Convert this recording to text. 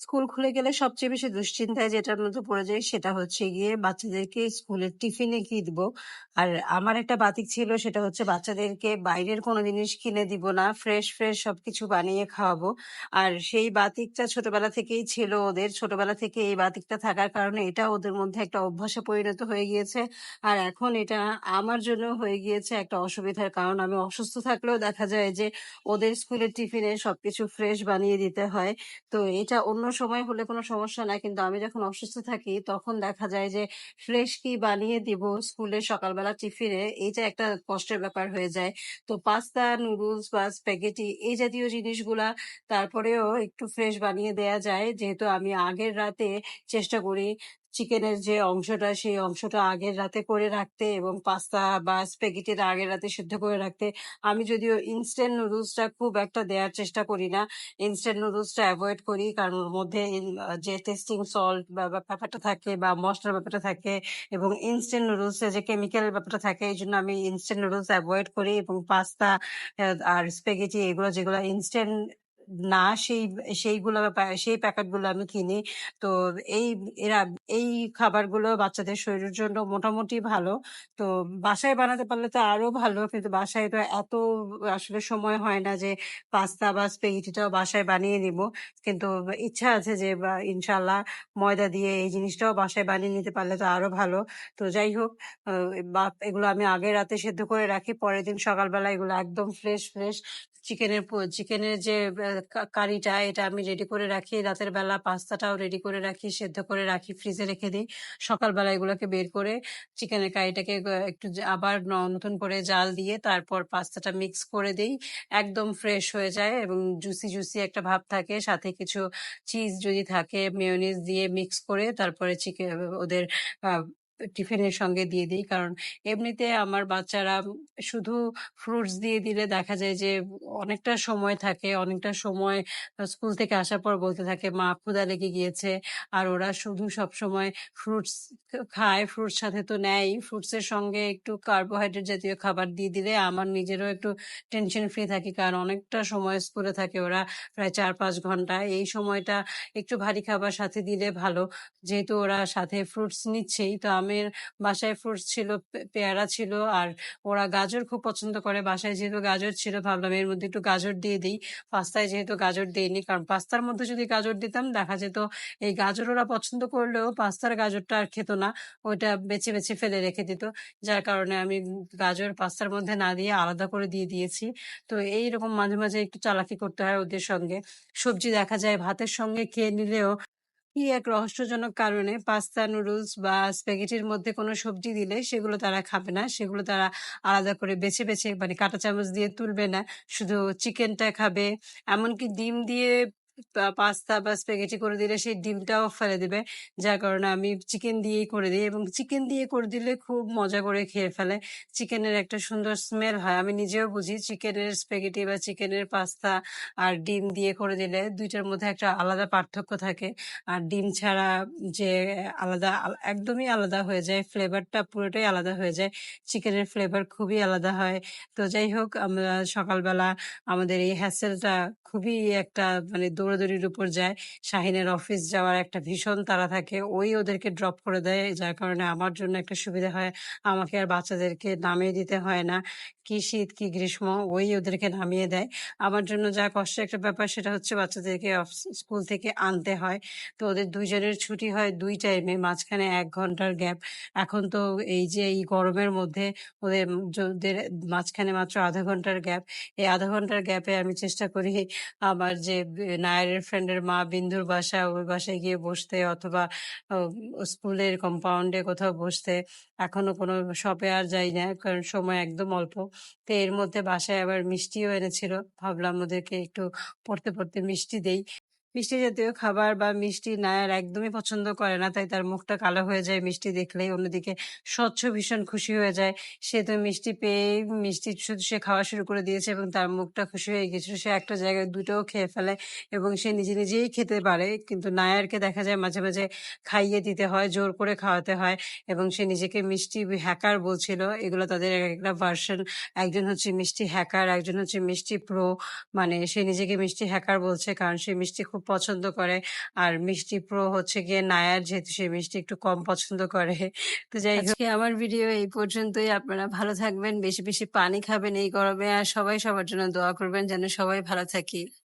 School খুলে গেলে সবচেয়ে বেশি দুশ্চিন্তায় যেটার মধ্যে পড়ে যায় সেটা হচ্ছে গিয়ে বাচ্চাদেরকে স্কুলের টিফিনে কি দিব। আর আমার একটা বাতিক ছিল সেটা হচ্ছে বাচ্চাদেরকে বাইরের কোনো জিনিস কিনে দিব না, ফ্রেশ ফ্রেশ সবকিছু বানিয়ে খাওয়াবো। আর সেই বাতিকটা ছোটবেলা থেকেই ছিল ওদের। ছোটবেলা থেকে এই বাতিকটা থাকার কারণে এটা ওদের মধ্যে একটা অভ্যাসে পরিণত হয়ে গিয়েছে। আর এখন এটা আমার জন্য হয়ে গিয়েছে একটা অসুবিধার কারণ। আমি অসুস্থ থাকলেও দেখা যায় যে ওদের স্কুলের টিফিনে সবকিছু ফ্রেশ বানিয়ে দিতে হয়। তো এটা অন্য সময় হলে কোনো সমস্যা নাই। কিন্তু আমি যখন অসুস্থ থাকি, তখন দেখা যায় যে, ফ্রেশ কি বানিয়ে দিব স্কুলে সকালবেলা টিফিনে এইটা একটা কষ্টের ব্যাপার হয়ে যায়। তো পাস্তা, নুডলস বা স্প্যাগেটি এই জাতীয় জিনিসগুলা তারপরেও একটু ফ্রেশ বানিয়ে দেয়া যায়। যেহেতু আমি আগের রাতে চেষ্টা করি চিকেনের যে অংশটা, সেই অংশটা আগের রাতে করে রাখতে এবং পাস্তা বা স্প্যাগেটিটা আগের রাতে সিদ্ধ করে রাখতে। আমি যদিও ইনস্ট্যান্ট নুডলসটা খুব একটা দেওয়ার চেষ্টা করি না। ইনস্ট্যান্ট নুডলসটা অ্যাভয়েড করি কারণ ওর মধ্যে যে টেস্টিং সল্ট বা ব্যাপারটা থাকে বা মশলার ব্যাপারটা থাকে এবং ইনস্ট্যান্ট নুডলসে যে কেমিক্যাল ব্যাপারটা থাকে, এই জন্য আমি ইনস্ট্যান্ট নুডলস অ্যাভয়েড করি এবং পাস্তা আর স্প্যাগেটি এগুলো যেগুলো ইনস্ট্যান্ট না সেই, সেইগুলো সেই প্যাকেটগুলো আমি কিনি। তো এই এরা, এই খাবারগুলো বাচ্চাদের শরীরের জন্য মোটামুটি ভালো। তো বাসায় বানাতে পারলে তো আরও ভালো, কিন্তু বাসায় তো এত আসলে সময় হয় না যে পাস্তা বা স্প্যাগেটিটাও বাসায় বানিয়ে নিব। কিন্তু ইচ্ছা আছে যে ইনশাল্লাহ ময়দা দিয়ে এই জিনিসটাও বাসায় বানিয়ে নিতে পারলে তো আরও ভালো। তো যাই হোক এগুলো আমি আগে রাতে সেদ্ধ করে রাখি, পরের দিন সকালবেলা এগুলো একদম ফ্রেশ ফ্রেশ চিকেনের চিকেনের যে কারিটা, এটা আমি রেডি করে রাখি। রাতের বেলা পাস্তাটাও রেডি করে রাখি, সেদ্ধ করে রাখি ফ্রিজে রেখে দিই। সকালবেলা এগুলোকে বের করে চিকেনের কারিটাকে একটু আবার নতুন করে জাল দিয়ে তারপর পাস্তাটা মিক্স করে দিই। একদম ফ্রেশ হয়ে যায় এবং জুসি জুসি একটা ভাব থাকে। সাথে কিছু চিজ যদি থাকে মেয়োনিজ দিয়ে মিক্স করে তারপরে চিকেন ওদের টিফিনের সঙ্গে দিয়ে দিই। কারণ এমনিতে আমার বাচ্চারা শুধু ফ্রুটস দিয়ে দিলে দেখা যায় যে অনেকটা সময় থাকে, অনেকটা সময় স্কুল থেকে আসার পর বলতে থাকে, মা, ক্ষুধা লেগে গিয়েছে। আর ওরা শুধু সব সময় ফ্রুটস খায়। ফ্রুটস সাথে তো নেয় ফ্রুটস এর সঙ্গে একটু কার্বোহাইড্রেট জাতীয় খাবার দিয়ে দিলে আমার নিজেরও একটু টেনশন ফ্রি থাকি। কারণ অনেকটা সময় স্কুলে থাকে ওরা প্রায় চার পাঁচ ঘণ্টা। এই সময়টা একটু ভারী খাবার সাথে দিলে ভালো। যেহেতু ওরা সাথে ফ্রুটস নিচ্ছেই, তো আমের বাসায় ফ্রুটস ছিল পেয়ারা ছিল আর ওরা গাজর খুব পছন্দ করে। বাসায় যেহেতু গাজর ছিল, ভাবলাম এর মধ্যে একটু গাজর দিয়ে দিই। পাস্তায় যেহেতু গাজর দিইনি, কারণ পাস্তার মধ্যে যদি গাজর দিতাম, দেখা যেত এই গাজর ওরা পছন্দ করলেও পাস্তার গাজরটা আর খেত না, ওইটা বেছে বেছে ফেলে রেখে দিত। যার কারণে আমি গাজর পাস্তার মধ্যে না দিয়ে আলাদা করে দিয়ে দিয়েছি। তো এইরকম মাঝে মাঝে একটু চালাকি করতে হয় ওদের সঙ্গে। সবজি দেখা যায় ভাতের সঙ্গে খেয়ে নিলেও কি এক রহস্যজনক কারণে পাস্তা নুডলস বা স্প্যাগেটির মধ্যে কোনো সবজি দিলে সেগুলো তারা খাবে না। সেগুলো তারা আলাদা করে বেছে বেছে মানে কাঁটা চামচ দিয়ে তুলবে না। শুধু চিকেনটা খাবে। এমনকি ডিম দিয়ে পাস্তা বা স্প্যাগেটি করে দিলে সেই ডিমটাও ফেলে দিবে। যার কারণে আমি চিকেন দিয়েই করে দিই এবং চিকেন দিয়ে করে দিলে খুব মজা করে খেয়ে ফেলে। চিকেনের একটা সুন্দর স্মেল হয়। আমি নিজেও বুঝি চিকেনের স্প্যাগেটি বা চিকেনের পাস্তা আর ডিম দিয়ে করে দিলে দুইটার মধ্যে একটা আলাদা পার্থক্য থাকে। আর ডিম ছাড়া যে আলাদা, একদমই আলাদা হয়ে যায় ফ্লেভারটা পুরোটাই আলাদা হয়ে যায়। চিকেনের ফ্লেভার খুবই আলাদা হয়। তো যাই হোক, আমরা সকালবেলা আমাদের এই হ্যাসেলটা খুবই একটা মানে দৌড়াদৌড়ির উপর যায়। শাহিনের অফিস যাওয়ার একটা ভীষণ তারা থাকে। ওই ওদেরকে ড্রপ করে দেয়, যার কারণে আমার জন্য একটা সুবিধা হয়। আমাকে আর বাচ্চাদেরকে নামিয়ে দিতে হয় না। কি শীত, কি গ্রীষ্ম, ওই ওদেরকে নামিয়ে দেয়। আমার জন্য যা কষ্টের একটা ব্যাপার সেটা হচ্ছে বাচ্চাদেরকে স্কুল থেকে আনতে হয়। তো ওদের দুইজনের ছুটি হয় দুই টাইমে মাঝখানে এক ঘণ্টার গ্যাপ এখন তো এই যে এই গরমের মধ্যে ওদের মাঝখানে মাত্র আধা ঘণ্টার গ্যাপ এই আধা ঘণ্টার গ্যাপে আমি চেষ্টা করি আমার যে নায়ারের ফ্রেন্ডের মা বিন্দুর বাসা ওই বাসায় গিয়ে বসতে অথবা স্কুলের কম্পাউন্ডে কোথাও বসতে। এখনও কোনো শপে আর যাই না, কারণ সময় একদম অল্প। তো এর মধ্যে বাসায় আবার মিষ্টিও এনেছিল। ভাবলাম ওদেরকে একটু পড়তে পড়তে মিষ্টি দেই। মিষ্টি জাতীয় খাবার বা মিষ্টি নায়ার একদমই পছন্দ করে না, তাই তার মুখটা কালো হয়ে যায়। মিষ্টি দেখলেই অন্যদিকে স্বচ্ছ ভীষণ খুশি হয়ে যায়। সে তো মিষ্টি পেয়ে মিষ্টি শুধু সে খাওয়া শুরু করে দিয়েছে এবং তার মুখটা খুশি হয়ে গেছিল সে একটা জায়গায় দুটোও খেয়ে ফেলে এবং সে নিজে নিজেই খেতে পারে। কিন্তু নায়ারকে দেখা যায় মাঝে মাঝে খাইয়ে দিতে হয়, জোর করে খাওয়াতে হয় এবং সে নিজেকে মিষ্টি হ্যাকার বলছিল। এগুলো তাদের এক একটা ভার্সন একজন হচ্ছে মিষ্টি হ্যাকার, একজন হচ্ছে মিষ্টি প্রো মানে সে নিজেকে মিষ্টি হ্যাকার বলছে কারণ সে মিষ্টি খুব খুব পছন্দ করে। আর মিষ্টি প্রো হচ্ছে গিয়ে নায়ার যেহেতু সে মিষ্টি একটু কম পছন্দ করে। তো যাই হোক আমার ভিডিও এই পর্যন্তই। আপনারা ভালো থাকবেন, বেশি, বেশি পানি খাবেন এই গরমে আর সবাই সবার জন্য দোয়া করবেন যেন সবাই ভালো থাকি।